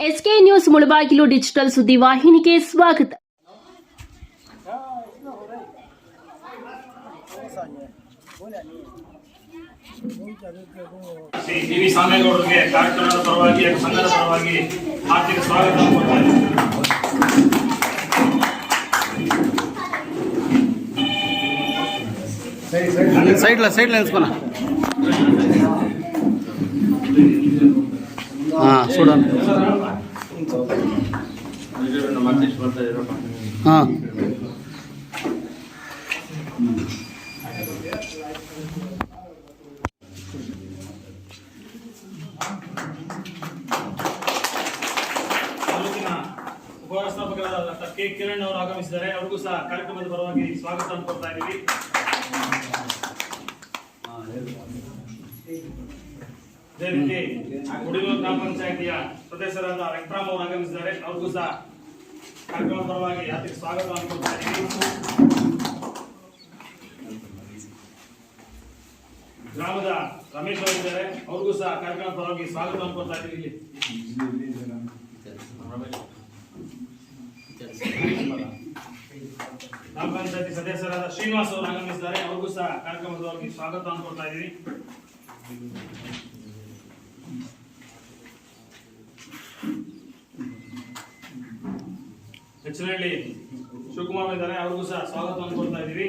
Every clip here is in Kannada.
एसके न्यूज़ मुलबा किलो डिजिटल सुदिवाहिनी के स्वागत सैड सैड लेंस बना చూడండి ఆ. ತಾಲೂಕಿನ ಉಪವ್ಯವಸ್ಥಾಪಕರಾದ ಡಾಕ್ಟರ್ ಕೆ ಕಿರಣ್ ಅವರು ಆಗಮಿಸಿದ್ದಾರೆ ಅವ್ರಿಗೂ ಸಹ ಕಾರ್ಯಕ್ರಮದ ಪರವಾಗಿ ಸ್ವಾಗತ ಕೋರ್ತಾ ಇದ್ದೀವಿ ಅದೇ ರೀತಿ ಗ್ರಾಮ ಪಂಚಾಯತಿಯ ಸದಸ್ಯರಾದ ವೆಂಕಟರಾಮ್ ಅವರು ಆಗಮಿಸಿದ್ದಾರೆ. ಅವ್ರಿಗೂ ಸಹ ಕಾರ್ಯಕ್ರಮ ಪರವಾಗಿ ಆರ್ಥಿಕ ಸ್ವಾಗತ ಅನ್ಕೊಳ್ತಾರೆ ಗ್ರಾಮದ ರಮೇಶ್ ಅವರು ಇದ್ದಾರೆ. ಅವ್ರಿಗೂ ಸಹ ಕಾರ್ಯಕ್ರಮ ಪರವಾಗಿ ಸ್ವಾಗತ ಅನ್ಕೊಳ್ತಾ ಇದ್ದೀವಿ. ಗ್ರಾಮ ಪಂಚಾಯತಿ ಸದಸ್ಯರಾದ ಶ್ರೀನಿವಾಸ್ ಅವರು ಆಗಮಿಸಿದ್ದಾರೆ. ಅವ್ರಿಗೂ ಸಹ ಕಾರ್ಯಕ್ರಮದವಾಗಿ ಸ್ವಾಗತ ಅನ್ಕೊಳ್ತಾ ಇದ್ದೀವಿ. ಹೆಚ್ಚಿನಹಳ್ಳಿ ಶಿವಕುಮಾರ್ ಇದ್ದಾರೆ, ಅವ್ರಿಗೂ ಸಹ ಸ್ವಾಗತವನ್ನು ಕೊಡ್ತಾ ಇದ್ದೀವಿ.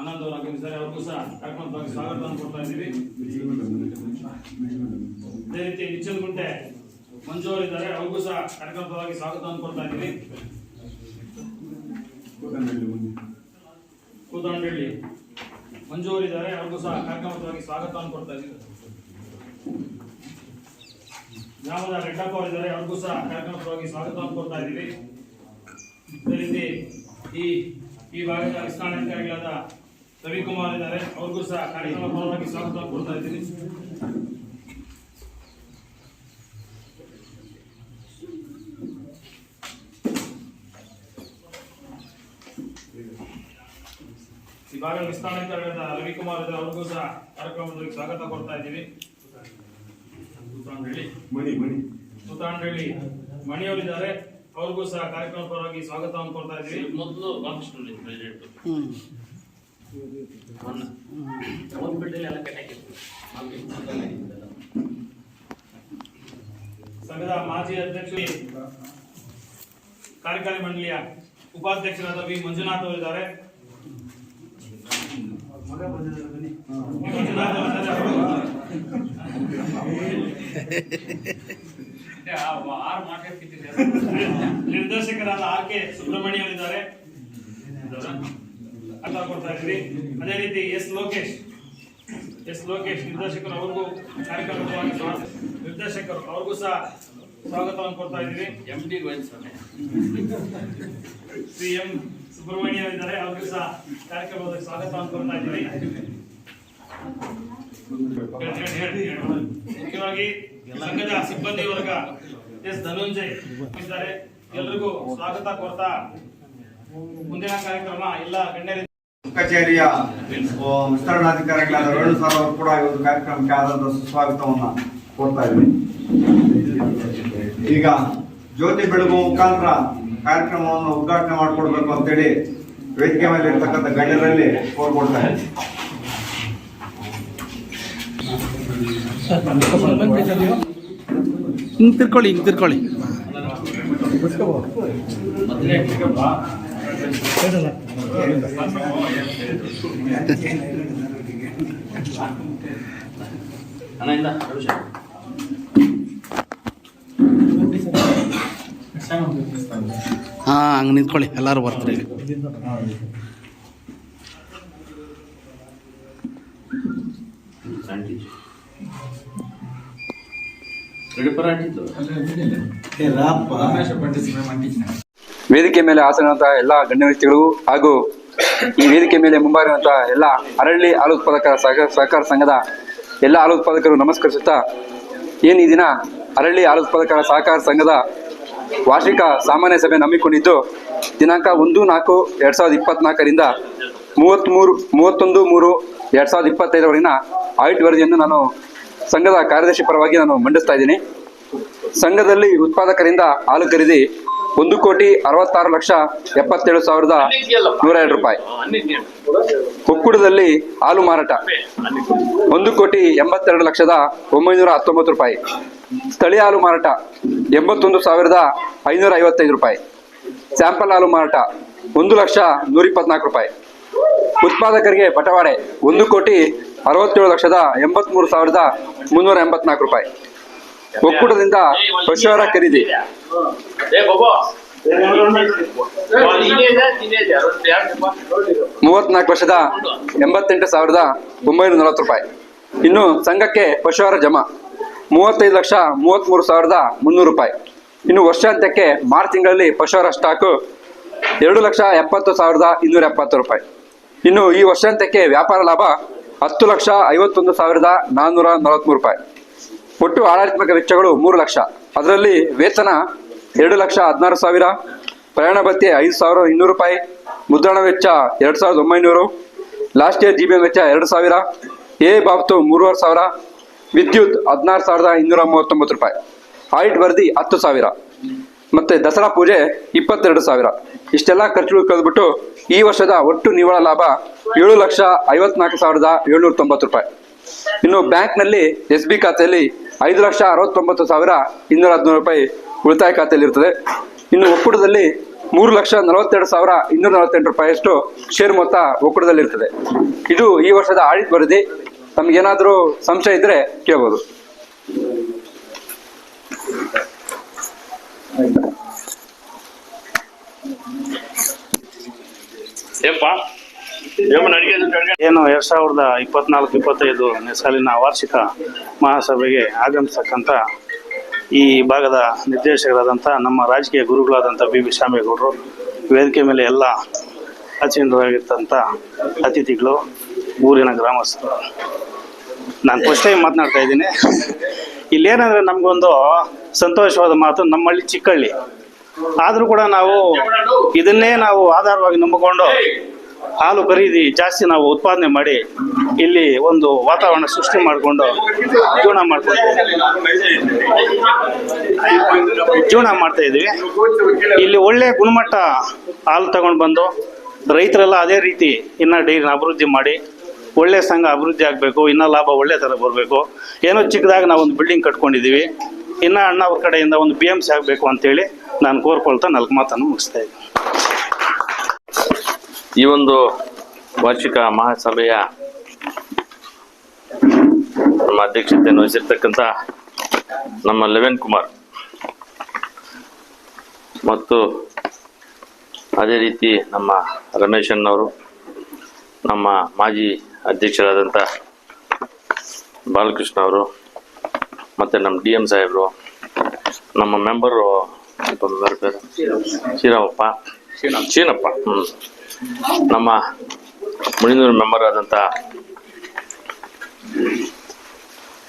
ಆನಂದ್ ಅವರು ಆಗಿದ್ದಾರೆ ಅವ್ರಿಗೂ ಸಹ ಕಾರ್ಯಕ್ರಮವಾಗಿ ಸ್ವಾಗತವನ್ನು ಕೊಡ್ತಾ ಇದ್ದೀವಿ. ಅದೇ ರೀತಿ ನಿಚ್ಚಲ್ಗುಂಟೆ ಮಂಜು ಅವರಿದ್ದಾರೆ ಅವ್ರಿಗೂ ಸಹ ಕಾರ್ಯಕ್ರಮವಾಗಿ ಸ್ವಾಗತವನ್ನು ಕೊಡ್ತಾ ಇದ್ದೀವಿ. ಕೂತಂಡಳ್ಳಿ ಮಂಜು ಅವರು ಇದ್ದಾರೆ ಅವ್ರಿಗೂ ಸಹ ಕಾರ್ಯಕ್ರಮವಾಗಿ ಸ್ವಾಗತವನ್ನು ಕೊಡ್ತಾ ಇದ್ದೀವಿ ಗ್ರಾಮದ ರೆಡ್ಡಪ್ಪ ಅವರು ಇದ್ದಾರೆ ಅವ್ರಿಗೂ ಸಹ ಕಾರ್ಯಕ್ರಮವಾಗಿ ಸ್ವಾಗತವನ್ನು ಕೊಡ್ತಾ ಇದ್ದೀವಿ. ಅದೇ ರೀತಿ ಈ ಈ ಭಾಗದ ವಿಸ್ತರಣಾಧಿಕಾರಿಗಳಾದ ರವಿಕುಮಾರ್ ಇದ್ದಾರೆ, ಅವ್ರಿಗೂ ಸಹ ಕಾರ್ಯಕ್ರಮವಾಗಿ ಸ್ವಾಗತ ಕೊಡ್ತಾ ಇದ್ದೀನಿ. ಭಾಗದ ವಿಸ್ತರಣಾಧಿಕಾರಿಗಳಾದ ರವಿಕುಮಾರ್ ಇದ್ದಾರೆ ಅವ್ರಿಗೂ ಸಹ ಕಾರ್ಯಕ್ರಮದಲ್ಲಿ ಸ್ವಾಗತ ಕೊಡ್ತಾ ಇದ್ದೀವಿ. ಹೇಳಿ ಮಣಿ ಮಣಿ. ಸುತಾಂಡಳ್ಳಿ ಮಣಿಯವರಿದ್ದಾರೆ. ಅವ್ರಿಗೂ ಸಹ ಕಾರ್ಯಕ್ರಮ ಪರವಾಗಿ ಸ್ವಾಗತವನ್ನು ಕೊಡ್ತಾ ಇದ್ದೀವಿ. ಮೊದಲು ಬಾಲಕೃಷ್ಣ ಪ್ರೆಸಿಡೆಂಟ್ ಎಲ್ಲ. ಸಂಘದ ಮಾಜಿ ಅಧ್ಯಕ್ಷರು ಕಾರ್ಯಕಾರಿ ಮಂಡಳಿಯ ಉಪಾಧ್ಯಕ್ಷರಾದ ವಿ ಮಂಜುನಾಥ್ ಅವರಿದ್ದಾರೆ ಮಂಜುನಾಥ್ ಅವರಿದ್ದಾರೆ. ಆರು ಮಾತಾಡ್ತಿದ್ದೆ ನಿರ್ದೇಶಕರಾದ ಆರ್ ಕೆ ಸುಬ್ರಹ್ಮಣ್ಯ ಅವರಿದ್ದಾರೆ ಅರ್ಥ ಕೊಡ್ತಾ ಇದ್ರಿ ಅದೇ ರೀತಿ ಎಸ್ ಲೋಕೇಶ್. ಎಸ್ ಲೋಕೇಶ್ ನಿರ್ದೇಶಕರು, ಅವ್ರಿಗೂ ಕಾರ್ಯಕ್ರಮವಾಗಿ ಸ್ವಾಗತ. ನಿರ್ದೇಶಕರು, ಅವ್ರಿಗೂ ಸಹ ಸ್ವಾಗತವನ್ನು ಕೊಡ್ತಾ ಇದ್ದೀವಿ. ಎಂ ಡಿ ವಹಿಸ್ತಾನೆ ಸಿ ಎಂ ಸುಬ್ರಹ್ಮಣ್ಯ ಇದ್ದಾರೆ ಅವ್ರಿಗೂ ಸಹ ಕಾರ್ಯಕ್ರಮದಲ್ಲಿ ಸ್ವಾಗತವನ್ನು ಕೊಡ್ತಾ ಇದ್ದೀವಿ. ಮುಖ್ಯವಾಗಿ ಸಂಘದ ಸಿಬ್ಬಂದಿ ವರ್ಗ ಎಸ್ ಧನುಂಜಯ್ ಇದ್ದಾರೆ. ಎಲ್ರಿಗೂ ಸ್ವಾಗತ ಕೋರ್ತಾ ಮುಂದಿನ ಕಾರ್ಯಕ್ರಮ ಎಲ್ಲ ಗಣ್ಯರಿಂದ ಕಚೇರಿಯ ವಿಸ್ತರಣಾಧಿಕಾರಿಗಳಾದ ರೇಣು ಸರ್ ಅವರು ಕೂಡ ಈ ಒಂದು ಕಾರ್ಯಕ್ರಮಕ್ಕೆ ಆದಂತಹ ಸುಸ್ವಾಗತವನ್ನ ಕೊಡ್ತಾ ಇದ್ದೀನಿ. ಈಗ ಜ್ಯೋತಿ ಬೆಳಗು ಮುಖಾಂತರ ಕಾರ್ಯಕ್ರಮವನ್ನು ಉದ್ಘಾಟನೆ ಮಾಡಿಕೊಡ್ಬೇಕು ಅಂತೇಳಿ ವೇದಿಕೆ ಮೇಲೆ ಇರ್ತಕ್ಕಂಥ ಗಣ್ಯರಲ್ಲಿ ಕೋರ್ಕೊಡ್ತಾ ಇದ್ದೀನಿ. ಹಿಂಗ್ ತಿರ್ಕೊಳ್ಳಿ ಹಿಂಗ್ ತಿರ್ಕೊಳ್ಳಿ. ಇಲ್ಲ ರವಿಶ ಹಾ, ಹಂಗ ನಿಂತ್ಕೊಳ್ಳಿ. ಎಲ್ಲಾರು ಬರ್ತಾರೆ ವೇದಿಕೆ ಮೇಲೆ ಆಸನಂತ ಎಲ್ಲಾ ಗಣ್ಯ ವ್ಯಕ್ತಿಗಳು ಹಾಗೂ ಈ ವೇದಿಕೆ ಮೇಲೆ ಮುಂಬಾಗಿರುವಂತಹ ಎಲ್ಲ ಅರಳ್ಳಿ ಹಾಲು ಉತ್ಪಾದಕರ ಸಹಕಾರ ಸಹಕಾರ ಸಂಘದ ಎಲ್ಲ ಹಾಲು ಉತ್ಪಾದಕರು ನಮಸ್ಕರಿಸುತ್ತಾ, ಏನು ಈ ದಿನ ಅರಳ್ಳಿ ಹಾಲು ಉತ್ಪಾದಕರ ಸಹಕಾರ ಸಂಘದ ವಾರ್ಷಿಕ ಸಾಮಾನ್ಯ ಸಭೆ ನಂಬಿಕೊಂಡಿದ್ದು ದಿನಾಂಕ ಒಂದು ನಾಲ್ಕು ಎರಡು ಸಾವಿರದ ಇಪ್ಪತ್ನಾಲ್ಕರಿಂದ ಮೂವತ್ತ್ಮೂರು ಮೂವತ್ತೊಂದು ಮೂರು ಎರಡು ಸಾವಿರದ ಇಪ್ಪತ್ತೈದರವರೆಗಿನ ಆಡಿಟ್ ವರದಿಯನ್ನು ನಾನು ಸಂಘದ ಕಾರ್ಯದರ್ಶಿ ಪರವಾಗಿ ನಾನು ಮಂಡಿಸ್ತಾ ಇದ್ದೀನಿ. ಸಂಘದಲ್ಲಿ ಉತ್ಪಾದಕರಿಂದ ಹಾಲು ಖರೀದಿ ಒಂದು ಕೋಟಿ ಅರವತ್ತಾರು ಲಕ್ಷ ಎಪ್ಪತ್ತೇಳು ಸಾವಿರದ ನೂರ ಎರಡು ರೂಪಾಯಿ. ಕುಕ್ಕುಡದಲ್ಲಿ ಹಾಲು ಮಾರಾಟ. ಒಂದು ಕೋಟಿ ಎಂಬತ್ತೆರಡು ಲಕ್ಷದ ಒಂಬೈನೂರ ಹತ್ತೊಂಬತ್ತು ರೂಪಾಯಿ. ಸ್ಥಳೀಯ ಹಾಲು ಮಾರಾಟ, ಎಂಬತ್ತೊಂದು ಸಾವಿರದ ಐನೂರ ಐವತ್ತೈದು ರೂಪಾಯಿ. ಸ್ಯಾಂಪಲ್ ಹಾಲು ಮಾರಾಟ, ಒಂದು ಲಕ್ಷ ನೂರ ಇಪ್ಪತ್ನಾಲ್ಕು ರೂಪಾಯಿ. ಉತ್ಪಾದಕರಿಗೆ ಬಟವಾಡೆ, ಒಂದು ಕೋಟಿ ಅರವತ್ತೇಳು ಲಕ್ಷದ ಎಂಬತ್ಮೂರು ಸಾವಿರದ ಮುನ್ನೂರ ಎಂಬತ್ನಾಲ್ಕು ರೂಪಾಯಿ. ಒಕ್ಕೂಟದಿಂದ ಪಶುಹಾರ ಖರೀದಿ ಮೂವತ್ನಾಲ್ಕು ವರ್ಷದ ಎಂಬತ್ತೆಂಟು ಸಾವಿರದ ಒಂಬೈನೂರ ನಲವತ್ತು ರೂಪಾಯಿ. ಇನ್ನು ಸಂಘಕ್ಕೆ ಪಶುಹಾರ ಜಮಾ ಮೂವತ್ತೈದು ಲಕ್ಷ ಮೂವತ್ತ್ಮೂರು ಸಾವಿರದ ಮುನ್ನೂರು ರೂಪಾಯಿ. ಇನ್ನು ವರ್ಷಾಂತ್ಯಕ್ಕೆ ಮಾರ್ಚ್ ತಿಂಗಳಲ್ಲಿ ಪಶುಹಾರ ಸ್ಟಾಕು ಎರಡು ಲಕ್ಷ ಎಪ್ಪತ್ತು ಸಾವಿರದ ಇನ್ನೂರ ಎಪ್ಪತ್ತು ರೂಪಾಯಿ. ಇನ್ನು ಈ ವರ್ಷಾಂತ್ಯಕ್ಕೆ ವ್ಯಾಪಾರ ಲಾಭ ಹತ್ತು ಲಕ್ಷ ಐವತ್ತೊಂದು ಸಾವಿರದ ನಾನ್ನೂರ ನಲವತ್ತ್ಮೂರು ರೂಪಾಯಿ. ಒಟ್ಟು ಆಡಳಿತಾತ್ಮಕ ವೆಚ್ಚಗಳು ಮೂರು ಲಕ್ಷ. ಅದರಲ್ಲಿ ವೇತನ ಎರಡು ಲಕ್ಷ ಹದಿನಾರು ಸಾವಿರ, ಪ್ರಯಾಣ ಭತ್ಯೆ ಐದು ಸಾವಿರ ಇನ್ನೂರು ರೂಪಾಯಿ, ಮುದ್ರಣ ವೆಚ್ಚ ಎರಡು ಸಾವಿರದ ಒಂಬೈನೂರು, ಲಾಸ್ಟ್ ಇಯರ್ ಜಿ ಬಿ ವೆಚ್ಚ ಎರಡು ಸಾವಿರ, ಎ ಬಾಬ್ತು ಮೂರುವರೆ ಸಾವಿರ, ವಿದ್ಯುತ್ ಹದಿನಾರು ಸಾವಿರದ ಇನ್ನೂರ ಮೂವತ್ತೊಂಬತ್ತು ರೂಪಾಯಿ. ಆಡಿಟ್ ವರದಿ ಹತ್ತು ಸಾವಿರ. ಮತ್ತೆ ದಸರಾ ಪೂಜೆ ಇಪ್ಪತ್ತೆರಡು ಸಾವಿರ. ಇಷ್ಟೆಲ್ಲ ಖರ್ಚುಗಳು ಕಳೆದ್ಬಿಟ್ಟು ಈ ವರ್ಷದ ಒಟ್ಟು ನಿವ್ವಳ ಲಾಭ ಏಳು ಲಕ್ಷ ಐವತ್ನಾಲ್ಕು ಸಾವಿರದ ಏಳ್ನೂರ ತೊಂಬತ್ತು ರೂಪಾಯಿ. ಇನ್ನು ಬ್ಯಾಂಕ್ನಲ್ಲಿ ಎಸ್ ಬಿ ಖಾತೆಯಲ್ಲಿ ಐದು ಲಕ್ಷ ಅರವತ್ತೊಂಬತ್ತು ಸಾವಿರ ಇನ್ನೂರ ಹದಿನೂರು ರೂಪಾಯಿ ಉಳಿತಾಯ ಖಾತೆಯಲ್ಲಿ ಇರ್ತದೆ ಇನ್ನು ಒಕ್ಕೂಟದಲ್ಲಿ ಮೂರು ಲಕ್ಷ ನಲವತ್ತೆರಡು ಸಾವಿರ ಇನ್ನೂರ ನಲವತ್ತೆಂಟು ರೂಪಾಯಿಯಷ್ಟು ಷೇರು ಮೊತ್ತ ಒಕ್ಕೂಟದಲ್ಲಿ ಇರ್ತದೆ ಇದು ಈ ವರ್ಷದ ಆಡಿಟ್ ವರದಿ. ನಮ್ಗೇನಾದರೂ ಸಂಶಯ ಇದ್ರೆ ಕೇಳ್ಬೋದು. ಏನ್ಪಾ? ಏನು ಎರಡ್ ಸಾವಿರದ ಇಪ್ಪತ್ನಾಲ್ಕು, ಇಪ್ಪತ್ತೈದು ಸಾಲಿನ ವಾರ್ಷಿಕ ಮಹಾಸಭೆಗೆ ಆಗಮಿಸತಕ್ಕಂಥ ಈ ಭಾಗದ ನಿರ್ದೇಶಕರಾದಂಥ ನಮ್ಮ ರಾಜಕೀಯ ಗುರುಗಳಾದಂಥ ಬಿ ಬಿ ಶಾಮೇಗೌಡರು, ವೇದಿಕೆ ಮೇಲೆ ಎಲ್ಲ ಅಚೀನರಾಗಿರ್ತಂಥ ಅತಿಥಿಗಳು, ಊರಿನ ಗ್ರಾಮಸ್ಥರು. ನಾನು ಫಸ್ಟ್ ಟೈಮ್ ಮಾತನಾಡ್ತಾ ಇದ್ದೀನಿ. ಇಲ್ಲೇನಂದ್ರೆ ನಮಗೊಂದು ಸಂತೋಷವಾದ ಮಾತು ನಮ್ಮಳ್ಳಿ ಚಿಕ್ಕಳ್ಳಿ. ಆದರೂ ಕೂಡ ನಾವು ಇದನ್ನೇ ನಾವು ಆಧಾರವಾಗಿ ನಂಬಿಕೊಂಡು ಹಾಲು ಖರೀದಿ ಜಾಸ್ತಿ ನಾವು ಉತ್ಪಾದನೆ ಮಾಡಿ ಇಲ್ಲಿ ಒಂದು ವಾತಾವರಣ ಸೃಷ್ಟಿ ಮಾಡಿಕೊಂಡು ಜೀವನ ಮಾಡ್ತಾ ಜೀವನ ಮಾಡ್ತಾ ಇದ್ದೀವಿ. ಇಲ್ಲಿ ಒಳ್ಳೆ ಗುಣಮಟ್ಟ ಹಾಲು ತಗೊಂಡು ಬಂದು ರೈತರೆಲ್ಲ ಅದೇ ರೀತಿ ಇನ್ನ ಡೈರಿನ ಅಭಿವೃದ್ಧಿ ಮಾಡಿ ಒಳ್ಳೆ ಸಂಘ ಅಭಿವೃದ್ಧಿ ಆಗಬೇಕು, ಇನ್ನ ಲಾಭ ಒಳ್ಳೆ ಥರ ಬರಬೇಕು. ಏನೋ ಚಿಕ್ಕದಾಗಿ ನಾವು ಒಂದು ಬಿಲ್ಡಿಂಗ್ ಕಟ್ಕೊಂಡಿದ್ದೀವಿ. ಇನ್ನ ಅಣ್ಣವ್ರ ಕಡೆಯಿಂದ ಒಂದು ಬಿ ಎಂ ಸಿ ಆಗಬೇಕು ಅಂತೇಳಿ ನಾನು ಕೋರ್ಕೊಳ್ತಾ ನಾಲ್ಕು ಮಾತನ್ನು ಮುಗಿಸ್ತಾ ಇದ್ದೀನಿ. ಈ ಒಂದು ವಾರ್ಷಿಕ ಮಹಾಸಭೆಯ ನಮ್ಮ ಅಧ್ಯಕ್ಷತೆಯನ್ನು ವಹಿಸಿರ್ತಕ್ಕಂಥ ನಮ್ಮ ಲೆವೆನ್ ಕುಮಾರ್. ಮತ್ತು ಅದೇ ರೀತಿ ನಮ್ಮ ರಮೇಶನ್ ಅವರು ನಮ್ಮ ಮಾಜಿ ಅಧ್ಯಕ್ಷರಾದಂಥ ಬಾಲಕೃಷ್ಣ ಅವರು ಮತ್ತು ನಮ್ಮ ಡಿ ಎಂ ಸಾಹೇಬರು ನಮ್ಮ ಮೆಂಬರು ಬೇರೆ ಬೇರೆ ಶ್ರೀರಾಮಪ್ಪ. ಶೀನಪ್ಪ ಹ್ಞೂ ನಮ್ಮ ಮುಳಿನೂರು ಮೆಂಬರ್ ಆದಂಥ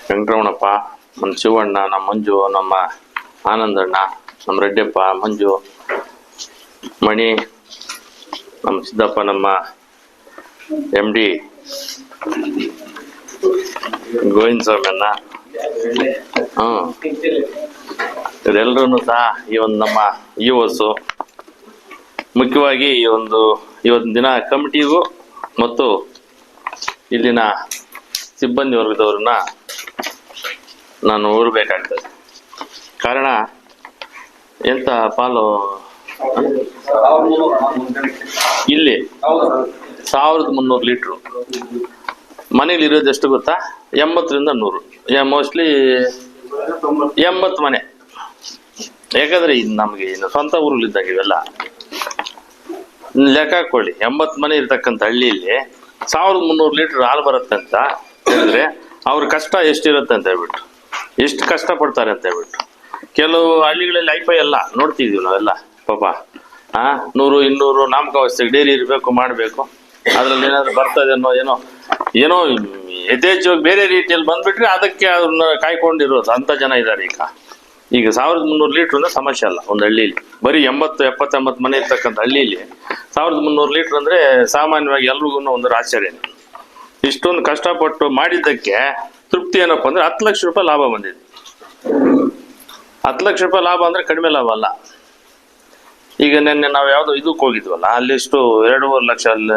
ವೆಂಕಟರಮಣಪ್ಪ, ನಮ್ಮ ಶಿವಣ್ಣ, ನಮ್ಮ ಮಂಜು, ನಮ್ಮ ಆನಂದಣ್ಣ, ನಮ್ಮ ರೆಡ್ಡಪ್ಪ, ಮಂಜು, ಮಣಿ, ನಮ್ಮ ಸಿದ್ದಪ್ಪ, ನಮ್ಮ ಎಂ ಡಿ ಗೋವಿಂದ ಸ್ವಾಮಿ ಅಣ್ಣ. ಹ್ಞೂ ಇದೆಲ್ಲರೂ ಸಹ ಈ ಒಂದು ನಮ್ಮ ಯುವಸು ಮುಖ್ಯವಾಗಿ ಈ ಒಂದು, ಇವತ್ತಿನ ದಿನ ಕಮಿಟಿಗೂ ಮತ್ತು ಇಲ್ಲಿನ ಸಿಬ್ಬಂದಿ ವರ್ಗದವ್ರನ್ನ ನಾನು ಊರಬೇಕಾಗ್ತದೆ ಕಾರಣ, ಎಂತ ಪಾಲು ಇಲ್ಲಿ ಸಾವಿರದ ಮುನ್ನೂರು ಲೀಟ್ರು. ಮನೇಲಿ ಇರೋದು ಎಷ್ಟು ಗೊತ್ತಾ? ಎಂಬತ್ತರಿಂದ ನೂರು. ಮೋಸ್ಟ್ಲಿ ಎಂಬತ್ತು ಮನೆ. ಯಾಕಂದ್ರೆ ಇದು ನಮಗೆ ಸ್ವಂತ ಊರುಗಳಿದ್ದಾಗ ಇವೆಲ್ಲ ಲೆಕ್ಕ ಹಾಕೊಳ್ಳಿ ಎಂಬತ್ತು ಮನೆ ಇರ್ತಕ್ಕಂಥ ಹಳ್ಳಿಯಲ್ಲಿ ಸಾವಿರದ ಮುನ್ನೂರು ಲೀಟರ್ ಹಾಲು ಬರುತ್ತೆ ಅಂತ ಹೇಳಿದ್ರೆ ಅವ್ರ ಕಷ್ಟ ಎಷ್ಟಿರುತ್ತೆ ಅಂತ ಹೇಳ್ಬಿಟ್ಟು ಎಷ್ಟು ಕಷ್ಟ ಪಡ್ತಾರೆ ಅಂತ ಹೇಳ್ಬಿಟ್ಟು ಕೆಲವು ಹಳ್ಳಿಗಳಲ್ಲಿ ಐಫೈ ಎಲ್ಲ ನೋಡ್ತಿದೀವಿ ನಾವೆಲ್ಲ. ಪಾಪ. ಆ, ನೂರು, ಇನ್ನೂರು ನಾಮಕಾವಸ್ಥೆಗೆ ಡೈರಿ ಇರಬೇಕು, ಮಾಡಬೇಕು. ಅದ್ರಲ್ಲಿ ಏನಾದ್ರು ಬರ್ತದೆ ಅನ್ನೋ ಏನೋ ಏನೋ ಯಥೇಚ್ಛವಾಗಿ ಬೇರೆ ರೀತಿಯಲ್ಲಿ ಬಂದ್ಬಿಟ್ರೆ ಅದಕ್ಕೆ ಅದನ್ನ ಕಾಯ್ಕೊಂಡಿರೋದು. ಅಂತ ಜನ ಇದ್ದಾರೆ ಈಗ. ಈಗ ಸಾವಿರದ ಮುನ್ನೂರು ಲೀಟ್ರ್ ಅಂದ್ರೆ ಸಮಸ್ಯೆ ಅಲ್ಲ. ಒಂದು ಹಳ್ಳಿಲಿ. ಬರೀ ಎಂಬತ್ತು, ಎಪ್ಪತ್ತೆಂಬತ್ತು ಮನೆ ಇರ್ತಕ್ಕಂಥ ಹಳ್ಳಿಲಿ ಸಾವಿರದ ಮುನ್ನೂರು ಲೀಟರ್ ಅಂದ್ರೆ ಸಾಮಾನ್ಯವಾಗಿ ಎಲ್ರಿಗೂ ಒಂದು ಆಶ್ಚರ್ಯ. ಇಷ್ಟೊಂದು ಕಷ್ಟಪಟ್ಟು ಮಾಡಿದ್ದಕ್ಕೆ ತೃಪ್ತಿ ಏನಪ್ಪ ಅಂದ್ರೆ ಹತ್ತು ಲಕ್ಷ ರೂಪಾಯಿ ಲಾಭ ಬಂದಿದೆ. ಹತ್ತು ಲಕ್ಷ ರೂಪಾಯಿ ಲಾಭ ಅಂದ್ರೆ ಕಡಿಮೆ ಲಾಭ ಅಲ್ಲ. ಈಗ ನಿನ್ನೆ ನಾವು ಯಾವುದೋ ಇದಕ್ಕೆ ಹೋಗಿದ್ವಲ್ಲ, ಅಲ್ಲಿಷ್ಟು ಎರಡೂವರೆ ಲಕ್ಷ ಅಲ್ಲ,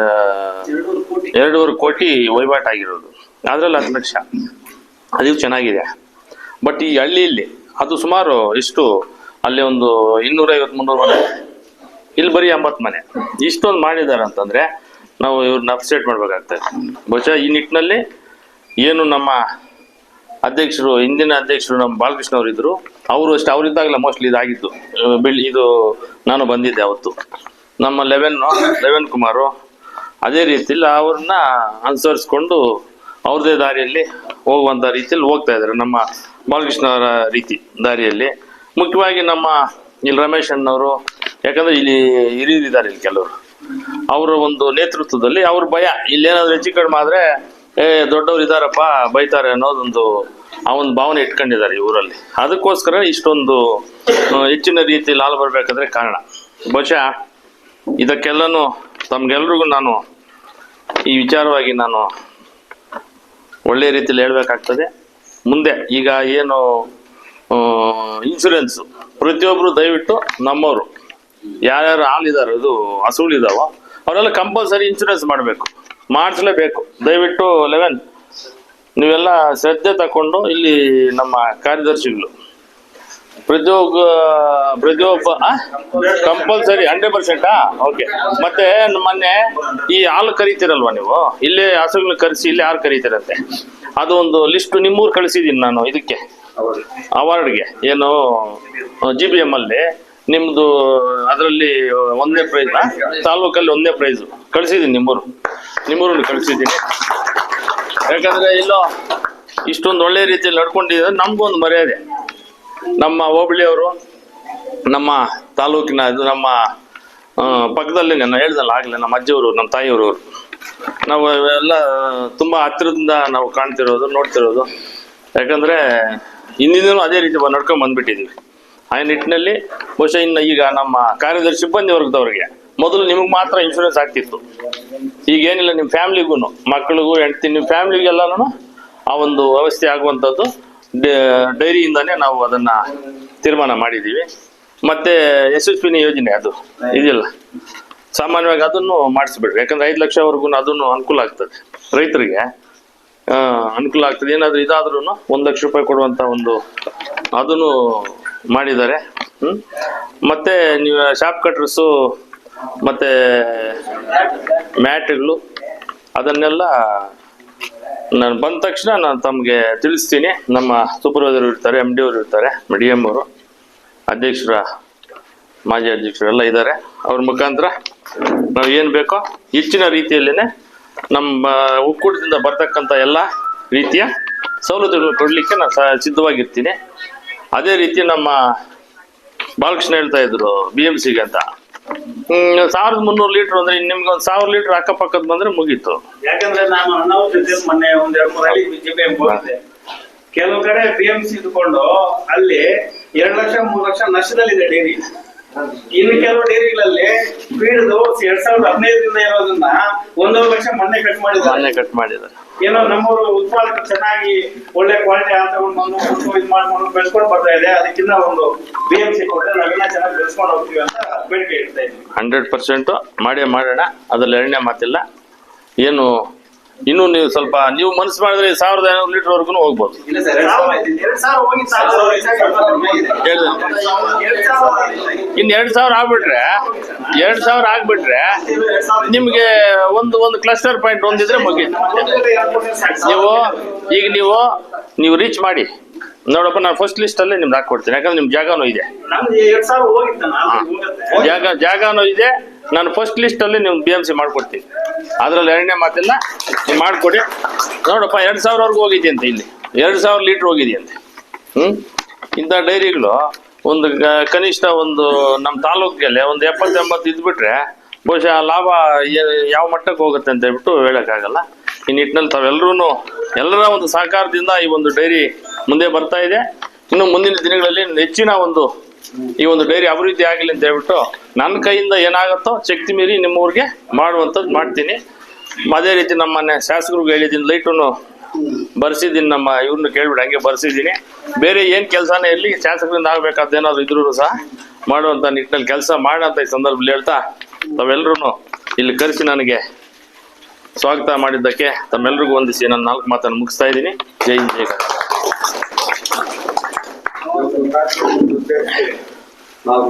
ಎರಡೂವರೆ ಕೋಟಿ ವಹಿವಾಟು ಆಗಿರೋದು. ಅದ್ರಲ್ಲಿ ಹತ್ತು ಲಕ್ಷ. ಅದು ಚೆನ್ನಾಗಿದೆ. ಬಟ್ ಈ ಹಳ್ಳಿಯಲ್ಲಿ ಅದು ಸುಮಾರು ಇಷ್ಟು, ಅಲ್ಲಿ ಒಂದು ಇನ್ನೂರೈವತ್ತು, ಮುನ್ನೂರು ಮನೆ ಇಲ್ಲಿ ಬರೀ ಎಂಬತ್ತು ಮನೆ. ಇಷ್ಟೊಂದು ಮಾಡಿದ್ದಾರೆ ಅಂತಂದ್ರೆ ನಾವು ಇವ್ರನ್ನ ಅಪ್ಸೆಟ್ ಮಾಡ್ಬೇಕಾಗ್ತದೆ ಬಹುಶಃ ಈ ನಿಟ್ಟಿನಲ್ಲಿ ಏನು ನಮ್ಮ ಅಧ್ಯಕ್ಷರು, ಹಿಂದಿನ ಅಧ್ಯಕ್ಷರು ನಮ್ಮ ಬಾಲಕೃಷ್ಣ ಅವರು ಇದ್ರು, ಅವರು ಅಷ್ಟೇ ಅವರಿದ್ದಾಗಲೇ ಮೋಸ್ಟ್ಲಿ ಇದಾಗಿತ್ತು ಬೆಳ್ಳಿ ಇದು ನಾನು ಬಂದಿದ್ದೆ ಅವತ್ತು. ನಮ್ಮ ಲೆವೆನ್ ಲೆವೆನ್ ಕುಮಾರು ಅದೇ ರೀತಿಯಲ್ಲಿ ಅವ್ರನ್ನ ಅನುಸರಿಸ್ಕೊಂಡು ಅವ್ರದೇ ದಾರಿಯಲ್ಲಿ ಹೋಗುವಂಥ ರೀತಿಯಲ್ಲಿ ಹೋಗ್ತಾ ಇದ್ದಾರೆ ನಮ್ಮ ಬಾಲಕೃಷ್ಣ ಅವರ ರೀತಿ ದಾರಿಯಲ್ಲಿ. ಮುಖ್ಯವಾಗಿ ನಮ್ಮ ಇಲ್ಲಿ ರಮೇಶ್ ಅಣ್ಣವರು ಯಾಕಂದ್ರೆ ಇಲ್ಲಿ ಹಿರಿಯರಿದ್ದಾರೆ ಇಲ್ಲಿ ಕೆಲವರು. ಅವರ ಒಂದು ನೇತೃತ್ವದಲ್ಲಿ ಅವ್ರ ಭಯ. ಇಲ್ಲೇನಾದ್ರೂ ಹೆಚ್ಚು ಕಡಿಮೆ ಆದ್ರೆ, ಏ, ದೊಡ್ಡವ್ರು ಇದಾರಪ್ಪ ಬೈತಾರೆ ಅನ್ನೋದೊಂದು ಆ ಒಂದು ಭಾವನೆ ಇಟ್ಕೊಂಡಿದ್ದಾರೆ ಈ ಊರಲ್ಲಿ. ಅದಕ್ಕೋಸ್ಕರ ಇಷ್ಟೊಂದು ಹೆಚ್ಚಿನ ರೀತಿ ಲಾಲ್ ಬರ್ಬೇಕಾದ್ರೆ ಕಾರಣ. ಬಹುಶಃ ಇದಕ್ಕೆಲ್ಲನೂ ತಮ್ಗೆಲ್ರಿಗೂ ನಾನು ಈ ವಿಚಾರವಾಗಿ ನಾನು ಒಳ್ಳೆ ರೀತಿಯಲ್ಲಿ ಹೇಳ್ಬೇಕಾಗ್ತದೆ. ಮುಂದೆ ಈಗ ಏನು ಇನ್ಸೂರೆನ್ಸ್ ಪ್ರತಿಯೊಬ್ಬರು ದಯವಿಟ್ಟು ನಮ್ಮವರು ಯಾರ್ಯಾರು ಹಾಲಿದಾರೋ ಇದು ಇದಾವ, ಅವರೆಲ್ಲ ಕಂಪಲ್ಸರಿ ಇನ್ಶೂರೆನ್ಸ್ ಮಾಡಬೇಕು. ಮಾಡಿಸ್ಲೇಬೇಕು. ದಯವಿಟ್ಟು ಲೆವೆನ್, ನೀವೆಲ್ಲ ಶ್ರದ್ಧೆ ತಕೊಂಡು ಇಲ್ಲಿ ನಮ್ಮ ಕಾರ್ಯದರ್ಶಿಗಳು. ಪ್ರತಿಯೊಬ್ಬ ಪ್ರತಿಯೊಬ್ಬ ಕಂಪಲ್ಸರಿ ಹಂಡ್ರೆಡ್ ಪರ್ಸೆಂಟಾ ಓಕೆ ಮತ್ತೆ ಮೊನ್ನೆ ಈ ಹಾಲು ಕರೀತೀರಲ್ವಾ ನೀವು? ಇಲ್ಲೇ ಹಸುಗಳನ್ನ ಕರೆಸಿ ಇಲ್ಲಿ ಯಾರು ಕರೀತಿರತ್ತೆ ಅದು ಒಂದು ಲಿಸ್ಟ್ ನಿಮ್ಮೂರು ಕಳಿಸಿದ್ದೀನಿ ನಾನು ಇದಕ್ಕೆ. ಅವಾರ್ಡ್ಗೆ ಏನು ಜಿ ಬಿ ಎಂ ಅಲ್ಲಿ. ನಿಮ್ದು ಅದರಲ್ಲಿ ಒಂದೇ ಪ್ರೈಸ್ ತಾಲೂಕಲ್ಲಿ ಒಂದೇ ಪ್ರೈಸ್ ಕಳಿಸಿದ್ದೀನಿ ನಿಮ್ಮೂರು. ನಿಮ್ಮೂರು ಕಳಿಸಿದ್ದೀನಿ ಯಾಕಂದ್ರೆ ಇಲ್ಲೋ, ಇಷ್ಟೊಂದು ಒಳ್ಳೆ ರೀತಿಯಲ್ಲಿ ನಡ್ಕೊಂಡಿದ್ರೆ ನಮಗೂ ಒಂದು ಮರ್ಯಾದೆ. ನಮ್ಮ ಹೋಬಳಿಯವರು, ನಮ್ಮ ತಾಲೂಕಿನ ಇದು ನಮ್ಮ ಪಕ್ಕದಲ್ಲಿ ನಾನು ಹೇಳ್ದಲ್ಲ, ಆಗಲೇ ನಮ್ಮ ಅಜ್ಜಿಯವರು, ನಮ್ಮ ತಾಯಿಯವರು. ನಾವು ಎಲ್ಲ, ತುಂಬ ಹತ್ತಿರದಿಂದ ನಾವು ಕಾಣ್ತಿರೋದು, ನೋಡ್ತಿರೋದು. ಯಾಕಂದ್ರೆ, ಹಿಂದಿನೂ ಅದೇ ರೀತಿ ನಡ್ಕೊಂಡ್ ಬಂದ್ಬಿಟ್ಟಿದ್ದೀವಿ ಆ ನಿಟ್ಟಿನಲ್ಲಿ ಬಹುಶಃ ಇನ್ನು ಈಗ ನಮ್ಮ ಕಾರ್ಯದರ್ಶಿ ಸಿಬ್ಬಂದಿ ವರ್ಗದವ್ರಿಗೆ ಮೊದಲು ನಿಮಗೆ ಮಾತ್ರ ಇನ್ಶೂರೆನ್ಸ್ ಆಗ್ತಿತ್ತು. ಈಗ ಏನಿಲ್ಲ ನಿಮ್ಮ ಫ್ಯಾಮಿಲಿಗೂ ಮಕ್ಕಳಿಗೂ ಹೆಂಡ್ತಿ ನಿಮ್ಮ ಫ್ಯಾಮಿಲಿಗೆಲ್ಲನೂ ಆ ಒಂದು ವ್ಯವಸ್ಥೆ ಆಗುವಂಥದ್ದು ಡೈರಿಯಿಂದಾನೇ ನಾವು ಅದನ್ನ ತೀರ್ಮಾನ ಮಾಡಿದ್ದೀವಿ. ಮತ್ತೆ ಯಶಸ್ವಿನಿ ಯೋಜನೆ ಅದು, ಇದಿಲ್ಲ. ಸಾಮಾನ್ಯವಾಗಿ ಅದನ್ನು ಮಾಡಿಸ್ಬಿಡ್ರಿ, ಯಾಕಂದ್ರೆ ಐದು ಲಕ್ಷವರೆಗೂ ಅದನ್ನು ಅನುಕೂಲ ಆಗ್ತದೆ ರೈತರಿಗೆ. ಅನುಕೂಲ ಆಗ್ತದೆ, ಏನಾದರೂ ಇದಾದ್ರೂ ಒಂದು ಲಕ್ಷ ರೂಪಾಯಿ ಕೊಡುವಂತ ಒಂದು ಅದನ್ನು ಮಾಡಿದ್ದಾರೆ. ಮತ್ತು ನೀವು ಶಾಪ್ ಕಟ್ರಸ್ಸು ಮತ್ತೆ ಮ್ಯಾಟ್ಗಳು ಅದನ್ನೆಲ್ಲ ನಾನು ಬಂದ ತಕ್ಷಣ ನಾನು ತಮಗೆ ತಿಳಿಸ್ತೀನಿ. ನಮ್ಮ ಸೂಪರ್ವೈಸರ್ ಇರ್ತಾರೆ ಎಂ ಡಿ ಅವರು ಇರ್ತಾರೆ ಡಿ ಎಂ ಅವರು, ಅಧ್ಯಕ್ಷರ, ಮಾಜಿ ಅಧ್ಯಕ್ಷರು ಎಲ್ಲ ಇದ್ದಾರೆ. ಅವ್ರ ಮುಖಾಂತರ ನಾವು ಏನು ಬೇಕೋ ಹೆಚ್ಚಿನ ರೀತಿಯಲ್ಲೇ ನಮ್ಮ ಒಕ್ಕೂಟದಿಂದ ಬರ್ತಕ್ಕಂಥ ಎಲ್ಲ ರೀತಿಯ ಸವಲತ್ತುಗಳು ಕೊಡಲಿಕ್ಕೆ ನಾನು ಸಿದ್ಧವಾಗಿರ್ತೀನಿ. ಅದೇ ರೀತಿ ನಮ್ಮ ಬಾಲಕೃಷ್ಣ ಹೇಳ್ತಾ ಇದ್ರು ಬಿ ಎಂ ಸಿಗೆ ಅಂತ. ಸಾವಿರದ ಮುನ್ನೂರು ಲೀಟರ್ ಅಂದ್ರೆ ನಿಮ್ಗೆ ಒಂದು ಸಾವಿರ ಲೀಟರ್ ಅಕ್ಕಪಕ್ಕದ ಬಂದ್ರೆ ಮುಗೀತು. ಯಾಕಂದ್ರೆ ನಾನು ಜೊತೆ ಮೊನ್ನೆ ಒಂದ್ ಎರಡು ಮೂರು ಹಳ್ಳಿ ಬಿಜೆಪಿ ಕೆಲವು ಕಡೆ ಬಿ ಎಂ ಸಿ ಇದ್ಕೊಂಡು ಅಲ್ಲಿ ಎರಡು ಲಕ್ಷ, ಮೂರು ಲಕ್ಷ ನಷ್ಟದಲ್ಲಿದೆ ಡೈರಿ. ಇನ್ನು ಕೆಲವು ಡೈರಿಗಳಲ್ಲಿ ಬೀಳದು ಎರಡ್ ಸಾವಿರದ ಹದಿನೈದರಿಂದ ಇರೋದನ್ನ ಒಂದೂವರೆ ಲಕ್ಷ ಮೊನ್ನೆ ಕಟ್ ಮಾಡಿದ್ದಾರೆ. ಮೊನ್ನೆ ಕಟ್ ಮಾಡಿದ್ದಾರೆ. ಏನೋ ನಮ್ಮೂರು ಉತ್ಪಾದಕ ಚೆನ್ನಾಗಿ ಒಳ್ಳೆ ಕ್ವಾಲಿಟಿ ಅಂತ ಬಂದು ಇದು ಮಾಡ್ಕೊಂಡು ಬೆಳೆಸ್ಕೊಂಡು ಬರ್ತಾ ಇದೆ. ಅದಕ್ಕಿಂತ ಒಂದು ಬಿ ಎಂ ಸಿ ಕೊಟ್ಟರೆ ನಾವೆಲ್ಲ ಚೆನ್ನಾಗಿ ಬೆಳೆಸ್ಕೊಂಡು ಹೋಗ್ತೀವಿ ಅಂತ ಬೇಡಿಕೆ ಇಡ್ತಾ ಇದ್ವಿ ಹಂಡ್ರೆಡ್ ಪರ್ಸೆಂಟು ಮಾಡೇ ಮಾಡೋಣ. ಅದ್ರಲ್ಲಿ ಎರಡನೇ ಮಾತಿಲ್ಲ. ಏನು ಇನ್ನೂ ನೀವು ಸ್ವಲ್ಪ ನೀವು ಮನಸ್ಸು ಮಾಡಿದ್ರೆ ಸಾವಿರದ ಐನೂರು ಹೋಗ್ಬೋದು. ಹೇಳ್ದೆ. ಎರಡ್ ಸಾವಿರ ಇನ್ನು ಎರಡು ಸಾವಿರ ಆಗ್ಬಿಟ್ರೆ ಎರಡು ಸಾವಿರ ಆಗ್ಬಿಟ್ರೆ ನಿಮಗೆ ಒಂದು ಒಂದು ಕ್ಲಸ್ಟರ್ ಪಾಯಿಂಟ್ ಒಂದಿದ್ರೆ ಮುಗೀತು. ನೀವು ಈಗ ನೀವು ನೀವು ರೀಚ್ ಮಾಡಿ. ನೋಡಪ್ಪ ನಾನು ಫಸ್ಟ್ ಲಿಸ್ಟಲ್ಲೇ ನಿಮ್ಗೆ ಹಾಕೊಡ್ತೀನಿ ಯಾಕಂದ್ರೆ ನಿಮ್ ಜಾಗನೂ ಇದೆ. ಜಾಗ ಜಾಗನೂ ಇದೆ. ನಾನು ಫಸ್ಟ್ ಲಿಸ್ಟಲ್ಲಿ ನಿಮ್ಗೆ ಬಿ ಎಂ ಸಿ ಮಾಡ್ಕೊಡ್ತೀನಿ. ಅದ್ರಲ್ಲಿ ಎರಡನೇ ಮಾತಿಲ್ಲ. ಮಾಡಿಕೊಡಿ. ನೋಡಪ್ಪ, ಎರಡು ಸಾವಿರವರೆಗೂ ಹೋಗಿದೆಯಂತೆ ಇಲ್ಲಿ. ಎರಡು ಸಾವಿರ ಲೀಟ್ರ್ ಹೋಗಿದೆಯಂತೆ. ಹ್ಞೂ ಇಂಥ ಡೈರಿಗಳು, ಒಂದು ಕನಿಷ್ಠ ಒಂದು ನಮ್ಮ ತಾಲೂಕಿಗೆ ಒಂದು ಎಪ್ಪತ್ತೆಂಬತ್ತು ಇದ್ಬಿಟ್ರೆ ಬಹುಶಃ ಲಾಭ ಯಾವ ಮಟ್ಟಕ್ಕೆ ಹೋಗುತ್ತೆ ಅಂತ ಹೇಳ್ಬಿಟ್ಟು ಹೇಳೋಕ್ಕಾಗಲ್ಲ. ಈ ನಿಟ್ಟಿನಲ್ಲಿ ತಾವೆಲ್ಲರೂ ಎಲ್ಲರ ಒಂದು ಸಹಕಾರದಿಂದ ಈ ಒಂದು ಡೈರಿ ಮುಂದೆ ಬರ್ತಾ ಇದೆ. ಇನ್ನು ಮುಂದಿನ ದಿನಗಳಲ್ಲಿ ಹೆಚ್ಚಿನ ಒಂದು ಈ ಒಂದು ಡೈರಿ ಅಭಿವೃದ್ಧಿ ಆಗಲಿ ಅಂತ ಹೇಳ್ಬಿಟ್ಟು ನನ್ನ ಕೈಯಿಂದ ಏನಾಗುತ್ತೋ, ಶಕ್ತಿ ಮೀರಿ ನಿಮ್ಮ ಊರಿಗೆ ಮಾಡುವಂಥದ್ದು ಮಾಡ್ತೀನಿ. ಅದೇ ರೀತಿ ನಮ್ಮ ಮನೆ ಶಾಸಕರು ಹೇಳಿದ್ದೀನಿ ಲೈಟನ್ನು ಬರ್ಸಿದ್ದೀನಿ, ನಮ್ಮ ಇವ್ರನ್ನ ಕೇಳ್ಬಿಟ್ಟು ಹಂಗೆ ಬರ್ಸಿದ್ದೀನಿ. ಬೇರೆ ಏನು ಕೆಲಸನೇ ಇರಲಿ, ಶಾಸಕರಿಂದ ಆಗಬೇಕಾದ ಏನಾದ್ರು ಇದ್ರೂ ಸಹ ಮಾಡುವಂಥ ನಿಟ್ಟಿನಲ್ಲಿ ಕೆಲಸ ಮಾಡಂತ ಈ ಸಂದರ್ಭದಲ್ಲಿ ಹೇಳ್ತಾ ತಾವೆಲ್ಲರೂ ಇಲ್ಲಿ ಕರೆಸಿ ನನಗೆ ಸ್ವಾಗತ ಮಾಡಿದ್ದಕ್ಕೆ ತಮ್ಮೆಲ್ಲರಿಗೂ ವಂದಿಸಿ ನಾನು ನಾಲ್ಕು ಮಾತನ್ನು ಮುಗಿಸ್ತಾ ಇದ್ದೀನಿ. ಜೈ ಜೈ ನಾವು